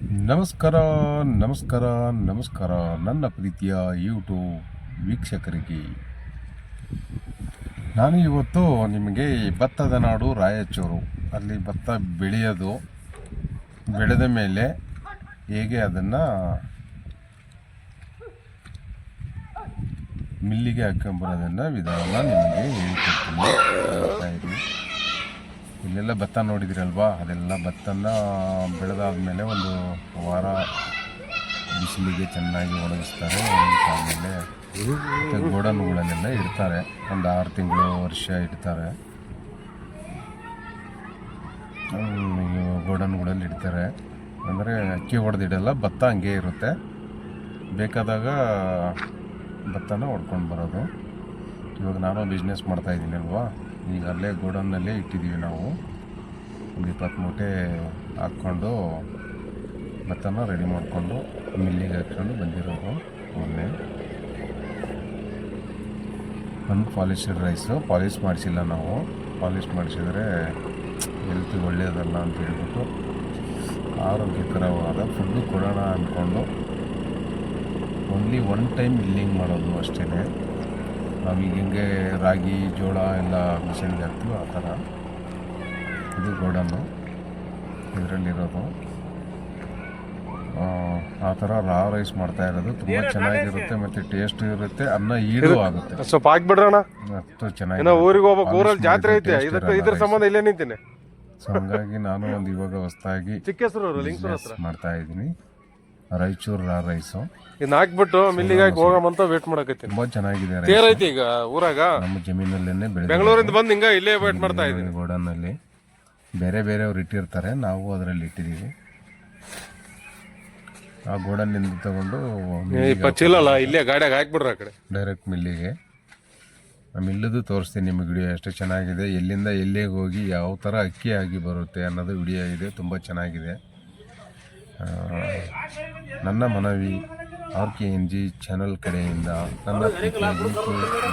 ನಮಸ್ಕಾರ ನಮಸ್ಕಾರ ನಮಸ್ಕಾರ ನನ್ನ ಪ್ರೀತಿಯ ಯೂಟ್ಯೂಬ್ ವೀಕ್ಷಕರಿಗೆ. ನಾನು ಇವತ್ತು ನಿಮಗೆ ಭತ್ತದ ನಾಡು ರಾಯಚೂರು. ಅಲ್ಲಿ ಭತ್ತ ಬೆಳೆಯೋದು, ಬೆಳೆದ ಮೇಲೆ ಹೇಗೆ ಅದನ್ನು ಮಿಲ್ಲಿಗೆ ಹಾಕೊಂಬರೋದನ್ನು ವಿಧಾನ ನಿಮಗೆ ಹೇಳ್ಕೊಡ್ತೀನಿ. ಇಲ್ಲೆಲ್ಲ ಭತ್ತ ನೋಡಿದಿರಲ್ವಾ? ಅದೆಲ್ಲ ಭತ್ತನ ಬೆಳೆದಾದ್ಮೇಲೆ ಒಂದು ವಾರ ಬಿಸಿಲಿಗೆ ಚೆನ್ನಾಗಿ ಒಣಗಿಸ್ತಾರೆ. ಆಮೇಲೆ ಮತ್ತೆ ಗೋಡನ್ಗಳಲ್ಲೆಲ್ಲ ಇಡ್ತಾರೆ. ಒಂದು ಆರು ತಿಂಗಳು ವರ್ಷ ಇಡ್ತಾರೆ. ಗೋಡನ್ಗಳಲ್ಲಿ ಇಡ್ತಾರೆ. ಅಂದರೆ ಅಕ್ಕಿ ಹೊಡೆದಿಡಲ್ಲ, ಭತ್ತ ಹಂಗೆ ಇರುತ್ತೆ. ಬೇಕಾದಾಗ ಭತ್ತನ ಹೊಡ್ಕೊಂಡು ಬರೋದು. ಇವಾಗ ನಾನು ಬಿಸ್ನೆಸ್ ಮಾಡ್ತಾ ಇದ್ದೀನಿ ಅಲ್ವಾ? ಈಗ ಅಲ್ಲೇ ಗೋಡನ್ನಲ್ಲೇ ಇಟ್ಟಿದ್ದೀವಿ ನಾವು. ಒಂದು ಇಪ್ಪತ್ತು ಮೂಟೆ ಹಾಕ್ಕೊಂಡು ಭತ್ತನ ರೆಡಿ ಮಾಡಿಕೊಂಡು ಮಿಲ್ಲಿಗೆ ಹಾಕ್ಕೊಂಡು ಬಂದಿರೋದು ಮೊನ್ನೆ. ಒಂದು ಪಾಲಿಶ್ಡ್ ರೈಸು. ಪಾಲಿಶ್ ಮಾಡಿಸಿಲ್ಲ ನಾವು. ಪಾಲಿಶ್ ಮಾಡಿಸಿದರೆ ಹೆಲ್ತ್ ಒಳ್ಳೆಯದಲ್ಲ ಅಂತ ಹೇಳ್ಬಿಟ್ಟು ಆರೋಗ್ಯಕರವಾದ ಫುಡ್ಡು ಕೊಡೋಣ ಅಂದ್ಕೊಂಡು ಓನ್ಲಿ ಒನ್ ಟೈಮ್ ಮಿಲ್ಲಿಂಗ್ ಮಾಡೋದು ಅಷ್ಟೇ ನಾವೀಗ ಹೆಂಗೆ ರಾಗಿ ಜೋಳ ಎಲ್ಲ ಮಿಷನ್ಗೆ ಹಾಕ್ತೀವಿ ಆ ಥರ. ಇದು ಗೋಡನ್ನು ಇದರಲ್ಲಿರೋದು. ಆ ಥರ ರಾ ರೈಸ್ ಮಾಡ್ತಾ ಇರೋದು. ತುಂಬ ಚೆನ್ನಾಗಿರುತ್ತೆ ಮತ್ತು ಟೇಸ್ಟ್ ಇರುತ್ತೆ ಅನ್ನ ಈಡು ಆಗುತ್ತೆ. ಸ್ವಲ್ಪ ಹಾಕ್ಬಿಡ್ರಣ ಅಷ್ಟು ಚೆನ್ನಾಗಿ ಊರಿಗೆ ಹೋಗ್ಬೇಕು ಊರಲ್ಲಿ ಜಾತ್ರೆ ಐತೆ. ಇದಕ್ಕೆ ಇದ್ರ ಸಂಬಂಧ ಇಲ್ಲೇ ನಿಂತೀನಿ. ಸೊ ಹಂಗಾಗಿ ನಾನು ಒಂದು ಇವಾಗ ಹೊಸದಾಗಿ ಚಿಕ್ಕ ಮಾಡ್ತಾ ಇದ್ದೀನಿ. ರಾಯಚೂರು ರಾ ರೈಸು. ಇದನ್ನ ಹಾಕ್ಬಿಟ್ಟು ಮಿಲ್ಲಿಗೆ ಹಾಕಿ ಹೋಗಮಂತ ವೇಟ್ ಮಾಡಕತ್ತೀನಿ. ತುಂಬಾ ಚೆನ್ನಾಗಿದೆ rice. ತೇರ್ ಐತಿ ಈಗ ಊರಾಗ? ನಮ್ಮ ಜಮೀನಲ್ಲೇನೆ ಬೆಳೆದ ಬೆಂಗಳೂರಿಂದ ಬಂದು ಹಿಂಗ ಇಲ್ಲೇ ವೇಟ್ ಮಾಡ್ತಾ ಇದ್ದೀನಿ ಗೋಡನ್ನಲ್ಲಿ ಬೇರೆ ಬೇರೆಯವ್ರು ಇಟ್ಟಿರ್ತಾರೆ ನಾವು ಅದರಲ್ಲಿ ಇಟ್ಟಿದ್ದೀವಿ. ಆ ಗೋಡನ್ನಿಂದ ತಗೊಂಡು ಇಪ್ಪತ್ತು ಚೀಲ ಅಲ್ಲ ಇಲ್ಲೇ ಗಾಡಿಯಾಗ ಹಾಕ್ಬಿಡ್ರ ಆ ಕಡೆ. ಡೈರೆಕ್ಟ್ ಮಿಲ್ಲಿಗೆ. ಆ ಮಿಲ್ಲದು ತೋರಿಸ್ತೀನಿ ನಿಮಗೆ ವಿಡಿಯೋ ಎಷ್ಟು ಚೆನ್ನಾಗಿದೆ ಎಲ್ಲಿಂದ ಎಲ್ಲಿಗೆ ಹೋಗಿ ಯಾವ ಥರ ಅಕ್ಕಿ ಆಗಿ ಬರುತ್ತೆ ಅನ್ನೋದು ವಿಡಿಯೋ ಇದೆ ತುಂಬ ಚೆನ್ನಾಗಿದೆ. ನನ್ನ ಮನವಿ R K N G channel ಕಡೆಯಿಂದ ನನ್ನ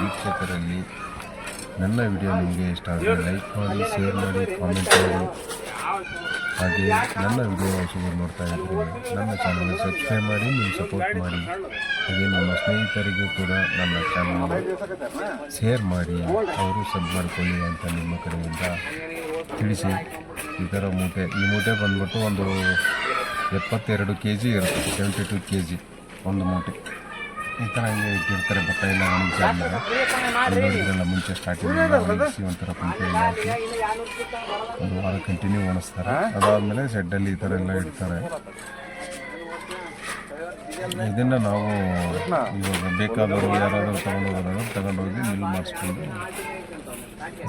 ವೀಕ್ಷಕರಲ್ಲಿ ನನ್ನ ವಿಡಿಯೋ ನಿಮಗೆ ಇಷ್ಟ ಆದರೆ ಲೈಕ್ ಮಾಡಿ, ಶೇರ್ ಮಾಡಿ, ಕಾಮೆಂಟ್ ಮಾಡಿ. ಹಾಗೆ ನನ್ನ ವಿಡಿಯೋ ಹೊಸಬರು ನೋಡ್ತಾ ಇದ್ದರೆ ನನ್ನ ಚಾನಲ್ ಸಬ್ಸ್ಕ್ರೈಬ್ ಮಾಡಿ, ನೀವು ಸಪೋರ್ಟ್ ಮಾಡಿ. ಹಾಗೆ ನಮ್ಮ ಸ್ನೇಹಿತರಿಗೂ ಕೂಡ ನನ್ನ ಚಾನಲ್ ಶೇರ್ ಮಾಡಿ. ಅವರು ಸಬ್ ಮಾಡ್ಕೊಳ್ಳಿ ಅಂತ ನಿಮ್ಮ ಕಡೆಯಿಂದ ತಿಳಿಸಿ. ಈ ಥರ ಮೂಟೆ ಈ ಮೂಟೆ ಬಂದ್ಬಿಟ್ಟು ಒಂದು ಎಪ್ಪತ್ತೆರಡು ಕೆ ಜಿ ಇರುತ್ತೆ ಸೆವೆಂಟಿ ಟು ಕೆ ಜಿ ಒಂದು ಮೂಟೆ. ಈ ಥರ ಹಿಂಗೆ ಇಟ್ಟಿರ್ತಾರೆ, ಭತ್ತ ಎಲ್ಲ ಒಣಗಿಸಿ ಆದಮೇಲೆ. ಮುಂಚೆ ಸ್ಟಾರ್ಟಿಂಗ್ ಒಣಗಿಸಿ ಒಂಥರ ಪಂಪೆ ಎಲ್ಲ ಹಾಕಿ. ಒಂದು ವಾರ ಕಂಟಿನ್ಯೂ ಒಣಸ್ತಾರೆ ಅದಾದಮೇಲೆ ಶೆಡ್ಡಲ್ಲಿ ಈ ಥರ ಎಲ್ಲ ಇಡ್ತಾರೆ. ಇದನ್ನು ನಾವು ಇವಾಗ ಬೇಕಾದವರು ಯಾರಾದರೂ ತಗೊಂಡು ಹೋಗೋದಾಗ ತಗೊಂಡೋಗಿ ಮಿಲ್ ಮಾಡಿಸ್ಕೊಂಡು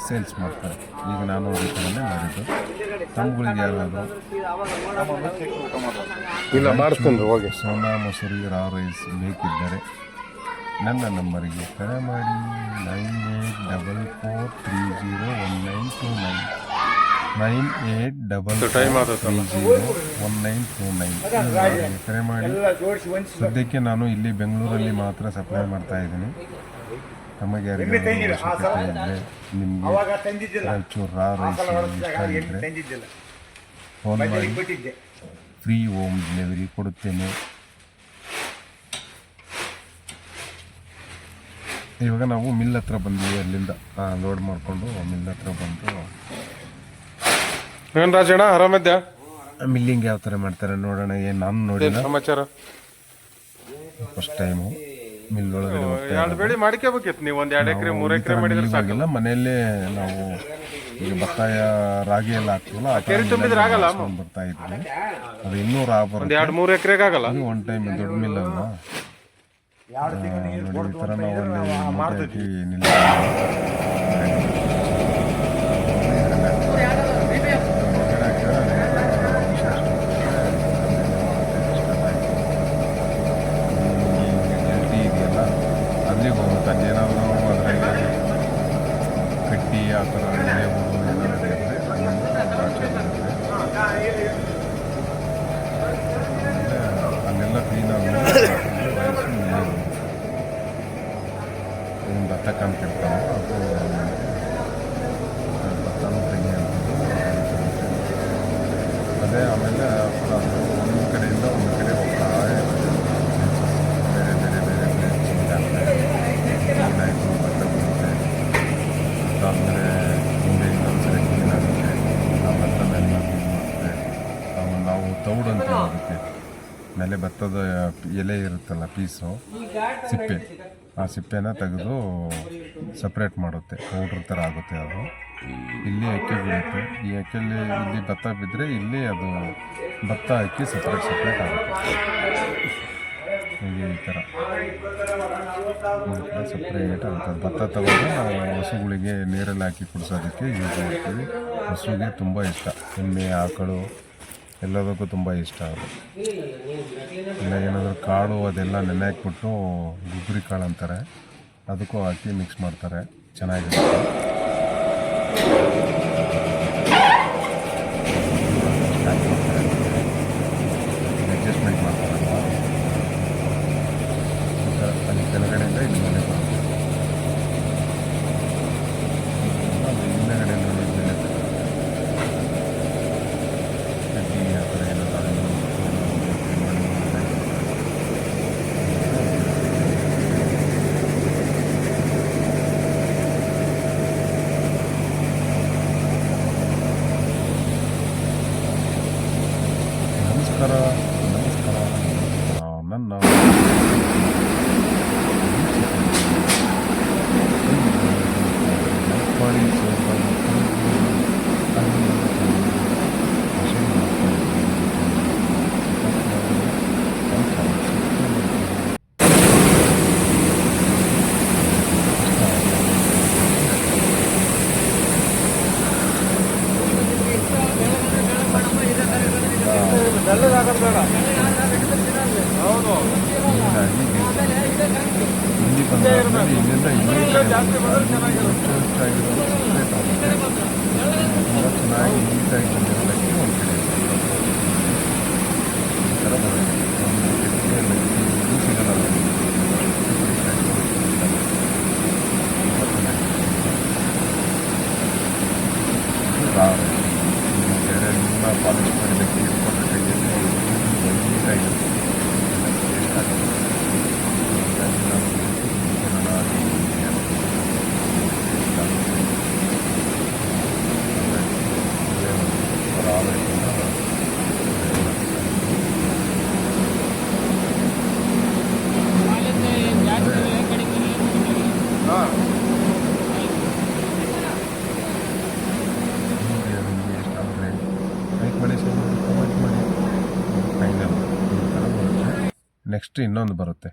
ಸೇಲ್ಸ್ ಮಾಡ್ತಾರೆ. ಈಗ ನಾನು ಈ ಥರನೇ ಮಾಡಿದ್ದು. ತಮ್ಮಗಳಿಗೆ ಯಾರಾದರೂ? ಇಲ್ಲ ಮಾಡಿಸ್ತೀನಿ ಹೋಗಿ. ಸೋನಾ ಮೊಸರಿ ರಾ ರೈಸ್ ಬೇಕಿದ್ದರೆ ನನ್ನ ನಂಬರಿಗೆ ಕರೆ ಮಾಡಿ. Nine eight double four three zero one nine two nine nine eight double time three zero one nine two nine ಕರೆ ಮಾಡಿ. ಸದ್ಯಕ್ಕೆ ನಾನು ಇಲ್ಲಿ ಬೆಂಗಳೂರಲ್ಲಿ ಮಾತ್ರ ಸಪ್ಲೈ ಮಾಡ್ತಾ ಇದ್ದೀನಿ. ನಮಗೆ ಯಾರಿಗಾದ್ರೂ ಅವಶ್ಯಕತೆ ಇದ್ದರೆ ನಿಮಗೆ ರಾಯಚೂರು ರಾ ರೈಸ್ ಇಷ್ಟ ಇದ್ದರೆ ಫೋನ್ ಮಾಡಿ ಫ್ರೀ ಹೋಮ್ ಡೆಲಿವರಿ ಕೊಡುತ್ತೇನೆ. ಇವಾಗ ನಾವು ಮಿಲ್ ಹತ್ರ ಬಂದ್ವಿ ಅಲ್ಲಿಂದ ಲೋಡ್ ಮಾಡಿಕೊಂಡು ಮಿಲ್ ಹತ್ರ ಬಂದು. ಏನ್ ರಾಜಣ್ಣ ಆರಾಮದ್ಯ? ಮಿಲ್ಲಿಂಗ್ ಯಾವ ಥರ ಮಾಡ್ತಾರೆ ನೋಡೋಣ ಏನು ನಾನು ನೋಡಿಲ್ಲ. ಸಮಾಚಾರ? ಫಸ್ಟ್ ಟೈಮು ಮಿಲ್ ಒಳಗಡೆ ಹೋಗ್ತಾ ಎರಡು ಬೆಳೆ ಮಾಡ್ಕೋಬೇಕಿತ್ತು ನೀವು? ಒಂದು ಎರಡು ಎಕರೆ ಮೂರು ಎಕರೆ ಮಾಡಿದ್ರೆ ಸಾಕು. ಇವಾಗಿಲ್ಲ ಮನೆಯಲ್ಲೇ ನಾವು ಈಗ ಬತ್ತಾಯ ರಾಗಿ ಎಲ್ಲ ಹಾಕ್ತಿವಲ್ಲ ಆ ಕೆರೆ ತುಂಬಿದ್ರೆ ಆಗಲ್ಲ ಅಮ್ಮ. ಮಾಡ್ಸ್ಕೊಂಡ್ ಬರ್ತಾ ಇದ್ವಿ. ಅದು ಇನ್ನೂ ರಾ ಒಂದು ಬರುತ್ತೆ ಎರಡು ಮೂರು ಎಕರೆಗೆ ಆಗಲ್ಲ? ಒನ್ ಟೈಮ್ ದೊಡ್ಡ ಮಿಲ್ ಅಲ್ವಾ ಆ, ನೋಡಿ ಈ ಥರ ನಾವು ಅಲ್ಲಿ ಮೂಟೆ ಹಾಕಿ ನಿಲ್ಲಿಸಿ ಅಲ್ಲಿಗೆ ಹೋಗುತ್ತೆ? ಅಲ್ಲೇನಾದರೂ ಅದರಲ್ಲಿ ಕಟ್ಟಿ ಆ ಥರ ನಡೆಯಬಹುದು ಆಚೆ ಬರುತ್ತೆ ಅಲ್ಲೆಲ್ಲ ಕ್ಲೀನ್ ಆದಮೇಲೆ ಒಂದು ಅಂತ ಕಾಣ್ತಿರ್ತಾವೆ ಅದು ಭತ್ತನೂ ತೆಂಗಿ ಅಂತ ಅದೇ ಆಮೇಲೆ ಒಂದು ಕಡೆಯಿಂದ ಒಂದು ಕಡೆ ಹೋಗ್ತಾ ಇರ್ತದೆ ಬೇರೆ ಬೇರೆ ಬೇರೆ ಬೇರೆ ಚೇಂಜ್ ಆಗ್ತದೆ ಏನಾಯಿತು ಭತ್ತ ಬರುತ್ತೆ ಅದಾದಮೇಲೆ ಹಿಂದೆ ಇನ್ನೊಂದು ಸರಿ ಕ್ಲೀನ್ ಆಗುತ್ತೆ ಆ ಭತ್ತನೆಲ್ಲ ಕ್ಲೀನ್ ಮಾಡ್ತದೆ ನಾವು ನಾವು ತೌಡು ಅಂತ ಅದಕ್ಕೆ ಮೇಲೆ ಭತ್ತದ ಎಲೆ ಇರುತ್ತಲ್ಲ ಪೀಸು, ಸಿಪ್ಪೆ. ಆ ಸಿಪ್ಪೆನ ತೆಗೆದು ಸಪ್ರೇಟ್ ಮಾಡುತ್ತೆ. ಪೌಡ್ರ್ ಥರ ಆಗುತ್ತೆ ಅದು. ಇಲ್ಲಿ ಅಕ್ಕಿ ಬೀಳುತ್ತೆ ಈ ಅಕ್ಕಿಯಲ್ಲಿ ಇಲ್ಲಿ ಭತ್ತ ಬಿದ್ದರೆ ಇಲ್ಲಿ ಅದು ಭತ್ತ ಅಕ್ಕಿ ಸಪ್ರೇಟ್ ಸಪ್ರೇಟ್ ಆಗುತ್ತೆ. ಈ ಥರ. ಸಪ್ರೇಟ್ ಆಗುತ್ತೆ. ಭತ್ತ ತಗೊಂಡು ನಾವು ಹಸುಗಳಿಗೆ ನೀರಲ್ಲಿ ಹಾಕಿ ಕುಡಿಸೋದಕ್ಕೆ ಯೂಸ್ ಮಾಡ್ತೀವಿ. ಹಸುಗೆ ತುಂಬ ಇಷ್ಟ. ಎಮ್ಮೆ, ಆಕಳು ಎಲ್ಲದಕ್ಕೂ ತುಂಬ ಇಷ್ಟ ಅವರು. ಇಲ್ಲ ಏನಾದರೂ ಕಾಳು ಅದೆಲ್ಲ ನೆನೆ ಹಾಕ್ಬಿಟ್ಟು ಗುಗ್ರಿ ಕಾಳು ಅಂತಾರೆ. ಅದಕ್ಕೂ ಹಾಕಿ ಮಿಕ್ಸ್ ಮಾಡ್ತಾರೆ. ಚೆನ್ನಾಗಿರುತ್ತೆ ಅಡ್ಜಸ್ಟ್ಮೆಂಟ್ ಮಾಡ್ತಾರಲ್ಲ ಈ ಥರ ಅಲ್ಲಿ ಕೆಳಗಡೆಯಿಂದ ಇಲ್ಲಿ ಮೇಲೆ ಬರುತ್ತೆ ಅದು ಹಿಂದೆಗಡೆ ನೋಡಿ ಮೇಲೆ ಕಡ್ಡಿ ಆ ಥರ ಏನಾದರೂ ನಮಸ್ಕಾರ ನಮಸ್ಕಾರ ಆ, ನನ್ನ ಮಾಡಿ ಹೌದು ಹೀಗಾಗಿ ಇಲ್ಲಿ ಬಂದಾದ್ಮೇಲೆ ಇಲ್ಲಿಂದ ಇನ್ನೂ ಜಾಸ್ತಿ ಆಗಿರೋ ಸಪ್ರೇಟ್ ಆಗುತ್ತೆ ತುಂಬ ಚೆನ್ನಾಗಿ ನೀಟಾಗಿ ಬಂದಿರೋದಕ್ಕೆ ಒಂದು ಕಡೆ ಈ ಥರ ಬರುತ್ತೆ ಒಂದು ಕೆಟ್ಟಿಗೆಯಲ್ಲಿ ಇದು ಸಿಗಲ್ಲ ನಮಗೆ. ತುಂಬ ಚೆನ್ನಾಗಿದೆ. ಇದು ರಾವ್ ರೈಸ್. ಇನ್ನು ಬೇರೆ ಎಲ್ಲ ಪಾಲಿಶ್ ಮಾಡಿದ್ದಕ್ಕೆ ಇಟ್ಕೊಂಡ್ರೆ ಕೈಯಲ್ಲಿ ನೀಟಾಗಿರುತ್ತೆ ಟೇಸ್ಟ್ ಆಗುತ್ತೆ ಹೀಗಾಗಿ ನಾವು ಕೊಡೋಣ ಹಾಂ ಎಷ್ಟಾದರೆ ಲೈಕ್ ಮಾಡಿ ಶೇರ್ ಮಾಡಿ ಕಮೆಂಟ್ ಮಾಡಿ ಫೈನಲ್ ಈ ಥರ ಬರುತ್ತೆ ನೆಕ್ಸ್ಟ್ ಇನ್ನೊಂದು ಬರುತ್ತೆ.